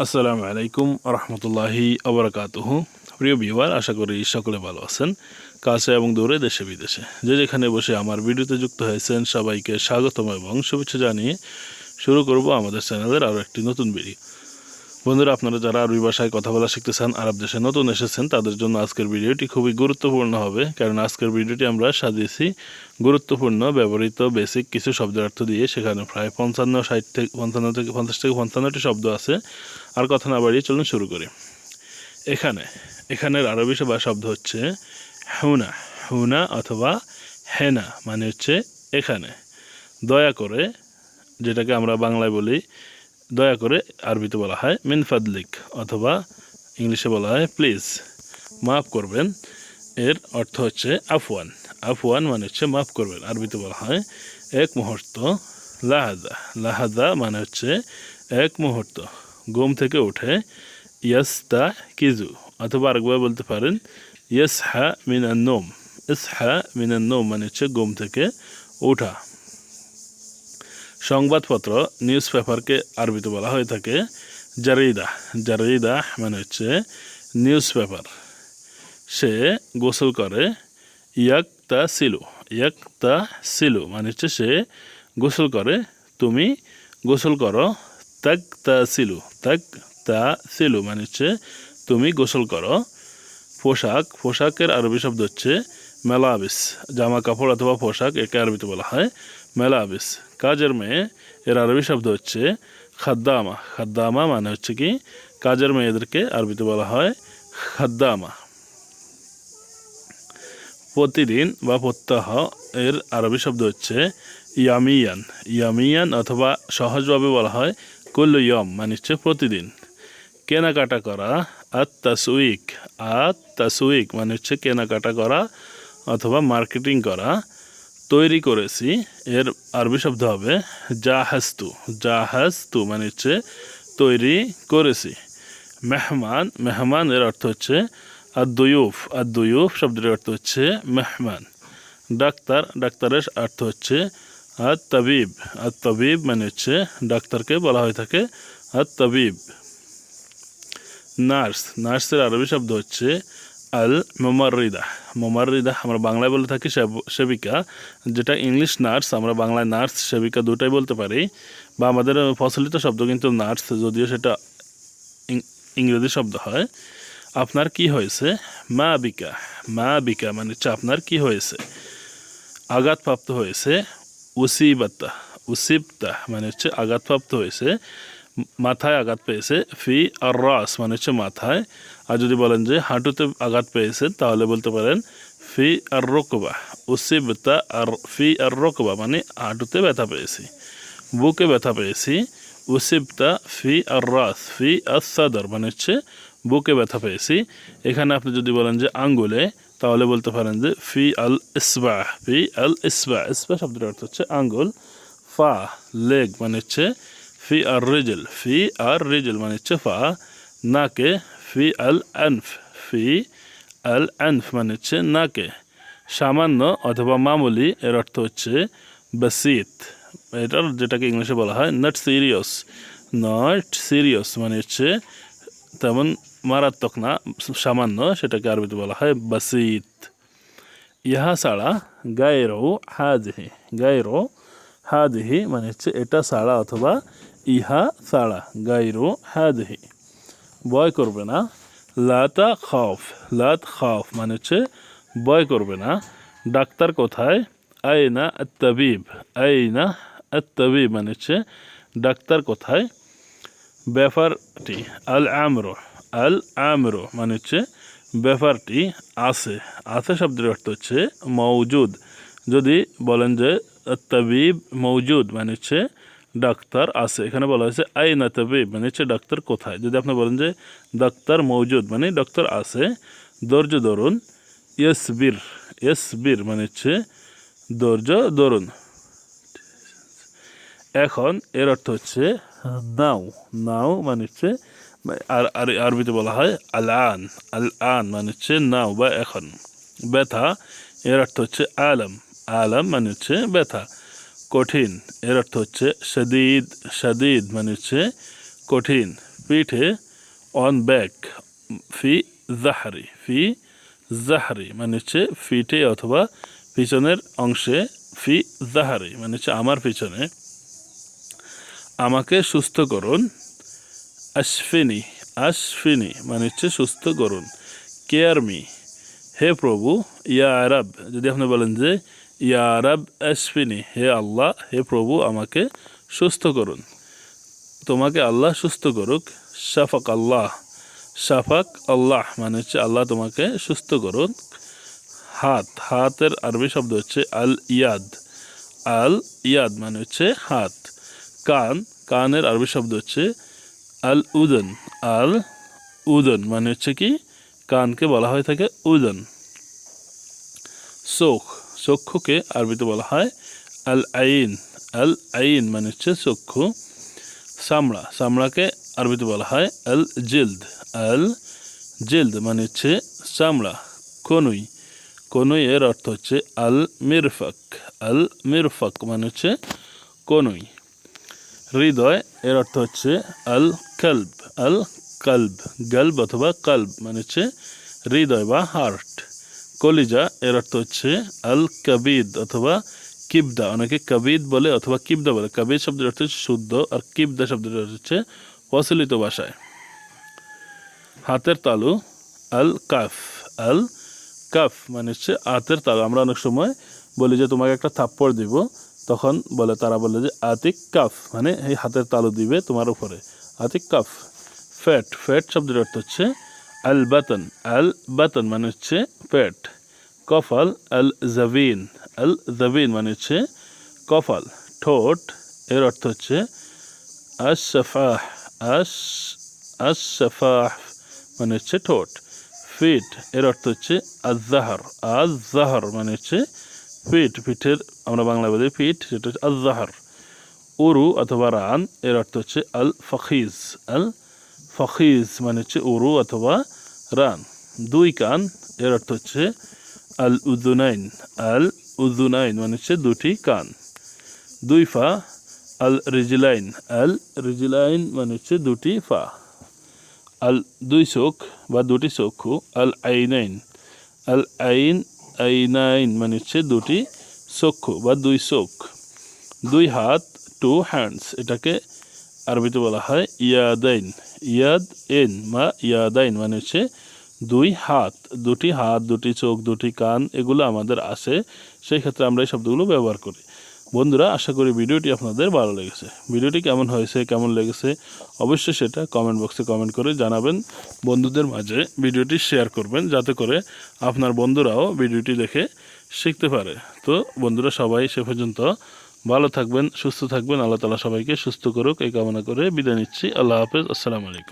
আসসালামু আলাইকুম রহমতুল্লাহি আবরকাত প্রিয় বিভার আশা করি সকলে ভালো আছেন, কাছে এবং দূরে, দেশে বিদেশে। যে যেখানে বসে আমার ভিডিওতে যুক্ত হয়েছেন, সবাইকে স্বাগতম এবং শুভেচ্ছা জানিয়ে শুরু করব আমাদের চ্যানেলের আরও একটি নতুন ভিডিও বন্ধুরা, আপনারা যারা আরবি ভাষায় কথা বলা শিখতেছেন আরব দেশে নতুন এসেছেন, তাদের জন্য আজকের ভিডিওটি খুবই গুরুত্বপূর্ণ হবে। কারণ আজকের ভিডিওটি আমরা সাজিয়েছি গুরুত্বপূর্ণ, ব্যবহৃত বেসিক কিছু শব্দের অর্থ দিয়ে, সেখানে প্রায় পঞ্চান্ন, ষাট থেকে পঞ্চান্ন থেকে পঞ্চাশ থেকে পঞ্চান্নটি শব্দ আছে। আর কথা না বাড়িয়ে চলুন শুরু করি। এখানে, এখানের আরবি বা শব্দ হচ্ছে হুনা হুনা অথবা হেনা মানে হচ্ছে এখানে। দয়া করে, যেটাকে আমরা বাংলায় বলি দয়া করে আরবিতে বলা হয়, মিন ফাদলিক অথবা ইংলিশে বলা হয়, প্লিজ, মাফ করবেন। এর অর্থ হচ্ছে, আফওয়ান। আফওয়ান মানে হচ্ছে, মাফ করবেন। আরবিতে বলা হয়, এক মুহূর্ত লাহাদা লাহাদা মানে হচ্ছে, এক মুহূর্ত। ঘুম থেকে উঠে ইয়াস্তা কিজু অথবা আরেকবার বলতে পারেন ইয়াস হা মিনান্নোম। ইস হা মিনান্নোম মানে হচ্ছে, ঘুম থেকে ওঠা। সংবাদপত্র নিউজ পেপারকে আরবিতে বলা হয়ে থাকে। জারিদা জারিদা মানে হচ্ছে নিউজ পেপার সে গোসল করে। ইয়াক তা সিলু ইয়াক তা সিলু মানে হচ্ছে সে গোসল করে। তুমি গোসল করো। তাক তা সিলু তাক তা সিলু মানে হচ্ছে তুমি গোসল করো। পোশাক, পোশাকের আরবি শব্দ হচ্ছে মেলাবিস। জামা কাপড় অথবা পোশাক একে আরবিতে বলা হয় মেলাবিস কাজের মেয়ে এর আরবি শব্দ হচ্ছে খাদ্দামা খাদ্দামা মানে হচ্ছে কি কাজের মেয়েদেরকে আরবিতে বলা হয় খাদ্দামা প্রতিদিন বা প্রত্যাহ এর আরবি শব্দ হচ্ছে ইয়ামিয়ান ইয়ামিয়ান অথবা সহজভাবে বলা হয় কুল্লু ইয়ম মানে হচ্ছে প্রতিদিন কেনাকাটা করা আত তাসুইক আত তাসুইক মানে হচ্ছে কেনাকাটা করা অথবা মার্কেটিং করা তৈরি করেছি, এর আরবি শব্দ হবে জাহাস্তু জাহাস্তু মানে হচ্ছে তৈরি করেছি। মেহমান মেহমান এর অর্থ হচ্ছে আদুয়ুফ আদুয়ুফ শব্দের অর্থ হচ্ছে মেহমান। ডাক্তার, ডাক্তারের অর্থ হচ্ছে আত তাবিব আত তাবিব মানে হচ্ছে ডাক্তারকে বলা হয়ে থাকে আত তাবিব নার্স, নার্সের আরবি শব্দ হচ্ছে আল মোমারিদা মোমারিদা আমরা বাংলায় বলে থাকি সেব- সেবিকা। যেটা ইংলিশ নার্স, আমরা বাংলায় নার্স, সেবিকা দুটাই বলতে পারি। বা আমাদের প্রচলিত শব্দ কিন্তু নার্স, যদিও সেটা ইংরেজি শব্দ হয়। আপনার কি হয়েছে? মা বিকা। মা বিকা মানে হচ্ছে আপনার কি হয়েছে? আঘাতপ্রাপ্ত হয়েছে। উসিবাত্তা উসিবতা মানে হচ্ছে আঘাতপ্রাপ্ত হয়েছে। মাথায় আঘাত পেয়েছে। ফি আর রাস মানে হচ্ছে মাথায়। আর যদি বলেন যে হাঁটুতে আঘাত পেয়েছে তাহলে বলতে পারেন, ফি আর রোকবা, উসিবতা আর ফি আর রোকবা মানে হাঁটুতে ব্যথা পেয়েছি, বুকে ব্যথা পেয়েছি, উসিবতা, ফি আর রাস, ফি আর সাদর মানে হচ্ছে বুকে ব্যথা পেয়েছি। এখানে আপনি যদি বলেন যে আঙ্গুলে, তাহলে বলতে পারেন যে ফি আল ইসবা ফি আল ইসবা ইসবা শব্দের অর্থ হচ্ছে আঙ্গুল, ফা, লেগ মানে হচ্ছে ফি আর রেজেল, ফি আর রেজেল মানে হচ্ছে ফা, নাকে ফি আল আনফ ফি আল আনফ মানে হচ্ছে নাকে সামান্য অথবা মামুলি এর অর্থ হচ্ছে বাসিত এটার যেটাকে ইংলিশে বলা হয় নট সিরিয়াস নট সিরিয়াস মানে হচ্ছে তেমন মারাত্মক না, সামান্য সেটাকে আরবিতে বলা হয় বাসিত ইহা ছাড়া গায়েরও হাজহি। গায়েরও হাজহি মানে হচ্ছে এটা ছাড়া অথবা ইহা ছাড়া। গায়েরও হাজহি। ভয় করবে না। লাতা খফ লাত খফ মানে হচ্ছে ভয় করবে না। ডাক্তার কোথায়? আইনা তাবিব আইনা তাবিব মানে হচ্ছে ডাক্তার কোথায়? ব্যাপারটি, আল আমরো আল আমরো মানে হচ্ছে ব্যাপারটি আছে। আছে শব্দের অর্থ হচ্ছে মৌজুদ যদি বলেন যে তাবিব মৌজুদ মানে হচ্ছে ডাক্তার আছে। এখানে বলা হয়েছে আই না তাবিব মানে হচ্ছে ডাক্তার কোথায়? যদি আপনি বলেন যে, ডাক্তার মৌজুদ মানে ডাক্তার আছে। ধৈর্য ধরুন ইয়েস বীর মানে হচ্ছে ধৈর্য ধরুন এখন এর অর্থ হচ্ছে, নাও নাও মানে হচ্ছে, আর আর আরবিতে বলা হয় আল আন আল আন মানে হচ্ছে, নাও বা এখন ব্যথা, এর অর্থ হচ্ছে, আলম আলম মানে হচ্ছে, ব্যথা কঠিন। এর অর্থ হচ্ছে সদিদ সদিদ মানে হচ্ছে কঠিন। পিঠে অন ব্যাক ফি জাহারি ফি জাহারি মানে হচ্ছে ফিটে অথবা পিছনের অংশে, ফি জাহারি মানে হচ্ছে আমার পিছনে। আমাকে সুস্থ করুন, আশফিনি আশফিনি মানে হচ্ছে সুস্থ করুন, কেয়ার মি। হে প্রভু, ইয়া আরব, যদি আপনি বলেন যে ইয়া আরব আশফিনি, হে আল্লাহ, হে প্রভু, আমাকে সুস্থ করুন। তোমাকে আল্লাহ সুস্থ করুক। শাফাক আল্লাহ শাফাক আল্লাহ মানে হচ্ছে আল্লাহ তোমাকে সুস্থ করুন হাত, হাতের আরবি শব্দ হচ্ছে আল ইয়াদ। আল ইয়াদ মানে হচ্ছে হাত। কান, কানের আরবি শব্দ হচ্ছে আল উদন। আল উদন মানে হচ্ছে কি? কানকে বলা হয়ে থাকে উদন। চোখ চক্ষুকে আরবিতে বলা হয় আল আইন আল আইন মানে হচ্ছে চক্ষু। চামড়া। চামড়াকে আরবিতে বলা হয় আল জিলদ আল জিলদ মানে হচ্ছে চামড়া, কনুই। কনুই এর অর্থ হচ্ছে আল মিরফাক আল মিরফাক মানে হচ্ছে কনুই। হৃদয় এর অর্থ হচ্ছে আল কালব আল কালব গল্ব অথবা কালব মানে হচ্ছে হৃদয় বা হার্ট। কলিজা, এর অর্থ হচ্ছে আল কাবিদ অথবা কিবদা। অনেকে কাবিদ বলে অথবা কিবদা বলে। কাবিদ শব্দের অর্থ হচ্ছে শুদ্ধ আর কিবদা শব্দের অর্থ হচ্ছে প্রচলিত ভাষায়। হাতের তালু আল কাফ আল কাফ মানে হচ্ছে হাতের তালু। আমরা অনেক সময় বলি যে, তোমাকে একটা থাপ্পড় দিব। তখন বলে, তারা বলে যে আতিক কাফ মানে এই হাতের তালু দিবে তোমার উপরে। Atik calf fat. ফ্যাট শব্দের অর্থ হচ্ছে আল বাতন আল বাতন মানে হচ্ছে পেট। কফাল আল জাবিন আল জাবিন মানে হচ্ছে কফাল, ঠোঁট। এর অর্থ হচ্ছে আশফাহ আশ আশফাহ মানে হচ্ছে ঠোঁট। ফিট, এর অর্থ হচ্ছে আজাহার আজাহার মানে হচ্ছে পিঠ পিঠের আমরা বাংলা বলি পিঠ সেটা হচ্ছে আজাহার উরু অথবা রান, এর অর্থ হচ্ছে আল ফখিজ আল ফখিজ মানে হচ্ছে উরু অথবা রান। দুই কান, এর অর্থ হচ্ছে আল উদুনাইন আল উদুনাইন মানে হচ্ছে দুটি কান। দুই ফা আল রিজিলাইন আল রিজিলাইন মানে হচ্ছে দুটি ফা। আল দুই চোখ বা দুটি চক্ষু আল আইনাইন আল আইন আইনাইন মানে হচ্ছে দুটি চক্ষু বা দুই চোখ। দুই হাত টু হ্যান্ডস এটাকে আরবিতে বলা হয় ইয়াদাইন। ইয়াদ, এন বা ইয়াদাইন মানে হচ্ছে দুই হাত, দুটি হাত, দুটি চোখ, দুটি কান, এগুলো আমাদের আছে। সেই ক্ষেত্রে আমরা এই শব্দগুলো ব্যবহার করি। বন্ধুরা, আশা করি ভিডিওটি আপনাদের ভালো লেগেছে। ভিডিওটি কেমন হয়েছে, কেমন লেগেছে, অবশ্যই সেটা কমেন্ট বক্সে কমেন্ট করে জানাবেন। বন্ধুদের মাঝে ভিডিওটি শেয়ার করবেন, যাতে করে আপনার বন্ধুরাও ভিডিওটি দেখে শিখতে পারে। তো বন্ধুরা, সবাই সে পর্যন্ত ভালো থাকবেন, সুস্থ থাকবেন, আল্লাহ তালা সবাইকে সুস্থ করুক, এই কামনা করে বিদায় নিচ্ছি। আল্লাহ হাফেজ, আসসালামু আলাইকুম।